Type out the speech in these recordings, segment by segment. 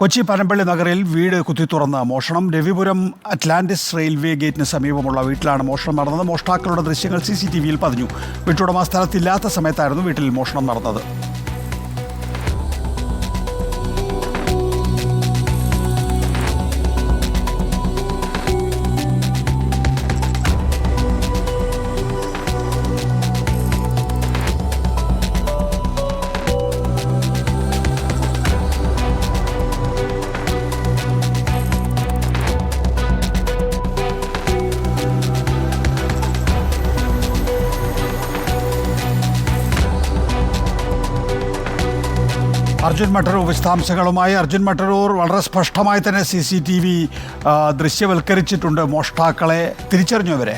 കൊച്ചി പനമ്പള്ളി നഗറിൽ വീട് കുത്തിത്തുറന്ന മോഷണം. രവിപുരം അറ്റ്ലാന്റിസ് റെയിൽവേ ഗേറ്റിന് സമീപമുള്ള വീട്ടിലാണ് മോഷണം നടന്നത്. മോഷ്ടാക്കളുടെ ദൃശ്യങ്ങൾ സി സി ടി വിയിൽ പതിഞ്ഞു. വീട്ടുടമ സ്ഥലത്തില്ലാത്ത സമയത്തായിരുന്നു വീട്ടിൽ മോഷണം നടന്നത്. അർജുൻ മട്ടരൂർ വിശദാംശങ്ങളുമായി അർജുൻ മട്ടരൂർ വളരെ സ്പഷ്ടമായി തന്നെ സി സി ടി വി ദൃശ്യവൽക്കരിച്ചിട്ടുണ്ട്. മോഷ്ടാക്കളെ തിരിച്ചറിഞ്ഞവരെ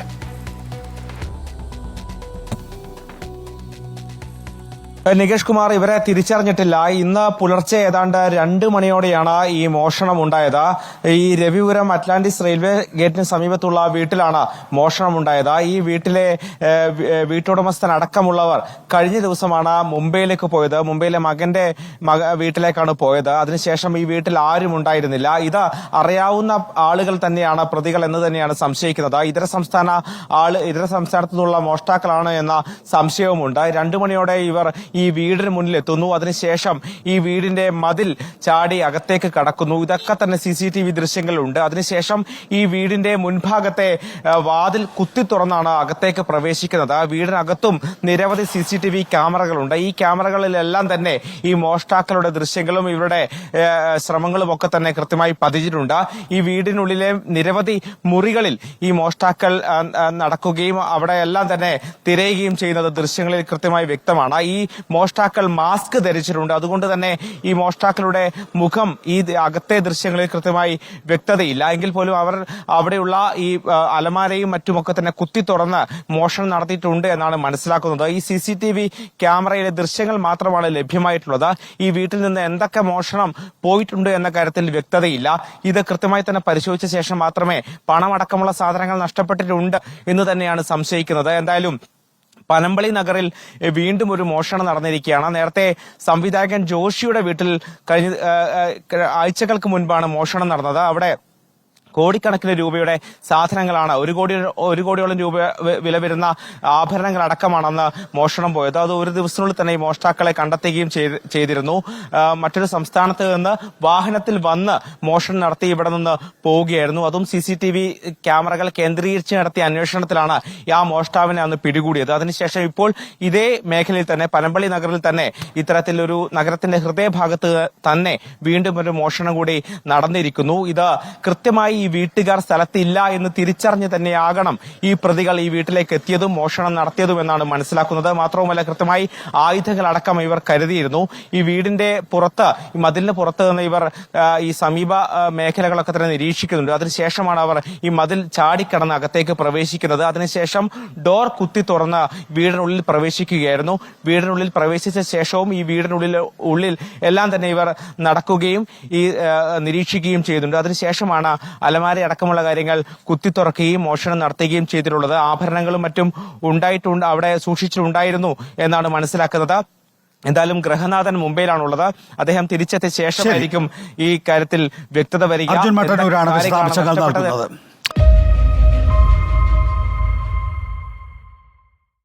നികേഷ് കുമാർ ഇവരെ തിരിച്ചറിഞ്ഞിട്ടില്ല. ഇന്ന് പുലർച്ചെ ഏതാണ്ട് രണ്ട് മണിയോടെയാണ് ഈ മോഷണം ഉണ്ടായത് ഈ രവിപുരം അറ്റ്ലാന്റിസ് റെയിൽവേ ഗേറ്റിന് സമീപത്തുള്ള വീട്ടിലാണ് മോഷണം ഉണ്ടായത് ഈ വീട്ടിലെ വീട്ടുടമസ്ഥൻ അടക്കമുള്ളവർ കഴിഞ്ഞ ദിവസമാണ് മുംബൈയിലേക്ക് പോയത്. മുംബൈയിലെ മകന്റെ മക വീട്ടിലേക്കാണ് പോയത്. അതിനുശേഷം ഈ വീട്ടിൽ ആരും ഉണ്ടായിരുന്നില്ല. ഇത് അറിയാവുന്ന ആളുകൾ തന്നെയാണ് പ്രതികൾ എന്ന് തന്നെയാണ് സംശയിക്കുന്നത്. ഇതര സംസ്ഥാന ആൾ ഇതര സംസ്ഥാനത്തു നിന്നുള്ള മോഷ്ടാക്കളാണ് എന്ന സംശയവുമുണ്ട്. രണ്ടു മണിയോടെ ഇവർ ഈ വീടിന് മുന്നിൽ എത്തുന്നു അതിനുശേഷം ഈ വീടിന്റെ മതിൽ ചാടി അകത്തേക്ക് കടക്കുന്നു. ഇതൊക്കെ തന്നെ സി സി ടി വി ദൃശ്യങ്ങളുണ്ട് അതിനുശേഷം ഈ വീടിന്റെ മുൻഭാഗത്തെ വാതിൽ കുത്തി തുറന്നാണ് അകത്തേക്ക് പ്രവേശിക്കുന്നത്. ആ വീടിനകത്തും നിരവധി സി സി ടി വി ക്യാമറകളുണ്ട്. ഈ ക്യാമറകളിലെല്ലാം തന്നെ ഈ മോഷ്ടാക്കളുടെ ദൃശ്യങ്ങളും ഇവരുടെ ശ്രമങ്ങളും ഒക്കെ തന്നെ കൃത്യമായി പതിച്ചിട്ടുണ്ട് ഈ വീടിനുള്ളിലെ നിരവധി മുറികളിൽ ഈ മോഷ്ടാക്കൾ നടക്കുകയും അവിടെയെല്ലാം തന്നെ തിരയുകയും ചെയ്യുന്നത് ദൃശ്യങ്ങളിൽ കൃത്യമായി വ്യക്തമാണ്. ഈ മോഷ്ടാക്കൾ മാസ്ക് ധരിച്ചിട്ടുണ്ട്. അതുകൊണ്ട് തന്നെ ഈ മോഷ്ടാക്കളുടെ മുഖം ഈ അകത്തെ ദൃശ്യങ്ങളിൽ കൃത്യമായി വ്യക്തതയില്ല. എങ്കിൽ പോലും അവർ അവിടെയുള്ള ഈ അലമാരയും മറ്റുമൊക്കെ തന്നെ കുത്തി തുറന്ന് മോഷണം നടത്തിയിട്ടുണ്ട് എന്നാണ് മനസ്സിലാക്കുന്നത്. ഈ സി സി ടി വി ക്യാമറയിലെ ദൃശ്യങ്ങൾ മാത്രമാണ് ലഭ്യമായിട്ടുള്ളത്. ഈ വീട്ടിൽ നിന്ന് എന്തൊക്കെ മോഷണം പോയിട്ടുണ്ട് എന്ന കാര്യത്തിൽ വ്യക്തതയില്ല. ഇത് കൃത്യമായി തന്നെ പരിശോധിച്ച ശേഷം മാത്രമേ പണമടക്കമുള്ള സാധനങ്ങൾ നഷ്ടപ്പെട്ടിട്ടുണ്ട് എന്ന് തന്നെയാണ് സംശയിക്കുന്നത്. എന്തായാലും പനമ്പളി നഗറിൽ വീണ്ടും ഒരു മോഷണം നടന്നിരിക്കുകയാണ്. നേരത്തെ സംവിധായകൻ ജോഷിയുടെ വീട്ടിൽ കഴിഞ്ഞ ആഴ്ചകൾക്ക് മുൻപാണ് മോഷണം നടന്നത്. അവിടെ കോടിക്കണക്കിന് രൂപയുടെ സാധനങ്ങളാണ്. ഒരു കോടി ഒരു കോടിയോളം രൂപ വില വരുന്ന ആഭരണങ്ങൾ അടക്കമാണെന്ന് മോഷണം പോയത്. അത് ഒരു ദിവസത്തിനുള്ളിൽ തന്നെ ഈ മോഷ്ടാക്കളെ കണ്ടെത്തുകയും ചെയ്തിരുന്നു. മറ്റൊരു സംസ്ഥാനത്ത് നിന്ന് വാഹനത്തിൽ വന്ന് മോഷണം നടത്തി ഇവിടെ നിന്ന് പോവുകയായിരുന്നു. അതും സി സി ടി വി ക്യാമറകൾ കേന്ദ്രീകരിച്ച് നടത്തിയ അന്വേഷണത്തിലാണ് ആ മോഷ്ടാവിനെ അന്ന് പിടികൂടിയത്. അതിനുശേഷം ഇപ്പോൾ ഇതേ മേഖലയിൽ തന്നെ പനമ്പള്ളി നഗറിൽ തന്നെ ഇത്തരത്തിലൊരു നഗരത്തിന്റെ ഹൃദയഭാഗത്ത് തന്നെ വീണ്ടും ഒരു മോഷണം കൂടി നടന്നിരിക്കുന്നു. ഇത് കൃത്യമായി വീട്ടുകാർ സ്ഥലത്തില്ല എന്ന് തിരിച്ചറിഞ്ഞ് തന്നെയാകണം ഈ പ്രതികൾ ഈ വീട്ടിലേക്ക് എത്തിയതും മോഷണം നടത്തിയതും എന്നാണ് മനസ്സിലാക്കുന്നത്. മാത്രവുമല്ല കൃത്യമായി ആയുധങ്ങളടക്കം ഇവർ കരുതിയിരുന്നു. ഈ വീടിന്റെ പുറത്ത് ഈ മതിലിന് പുറത്ത് നിന്ന് ഇവർ ഈ സമീപ മേഖലകളൊക്കെ തന്നെ നിരീക്ഷിക്കുന്നുണ്ട്. അതിനുശേഷമാണ് അവർ ഈ മതിൽ ചാടിക്കടന്ന് അകത്തേക്ക് പ്രവേശിക്കുന്നത്. അതിനുശേഷം ഡോർ കുത്തി തുറന്ന് വീടിനുള്ളിൽ പ്രവേശിക്കുകയായിരുന്നു. വീടിനുള്ളിൽ പ്രവേശിച്ച ശേഷവും ഈ വീടിനുള്ളിൽ ഉള്ളിൽ എല്ലാം തന്നെ ഇവർ നടക്കുകയും ഈ നിരീക്ഷിക്കുകയും ചെയ്യുന്നുണ്ട്. അതിനുശേഷമാണ് അലമാര അടക്കമുള്ള കാര്യങ്ങൾ കുത്തി തുറക്കുകയും മോഷണം നടത്തുകയും ചെയ്തിട്ടുള്ളത് ആഭരണങ്ങളും മറ്റും ഉണ്ടായിട്ടുണ്ട് അവിടെ സൂക്ഷിച്ചിട്ടുണ്ടായിരുന്നു എന്നാണ് മനസ്സിലാക്കുന്നത്. എന്തായാലും ഗ്രഹനാഥൻ മുംബൈയിലാണുള്ളത്. അദ്ദേഹം തിരിച്ചെത്തിയ ശേഷമായിരിക്കും ഈ കാര്യത്തിൽ വ്യക്തത വരിക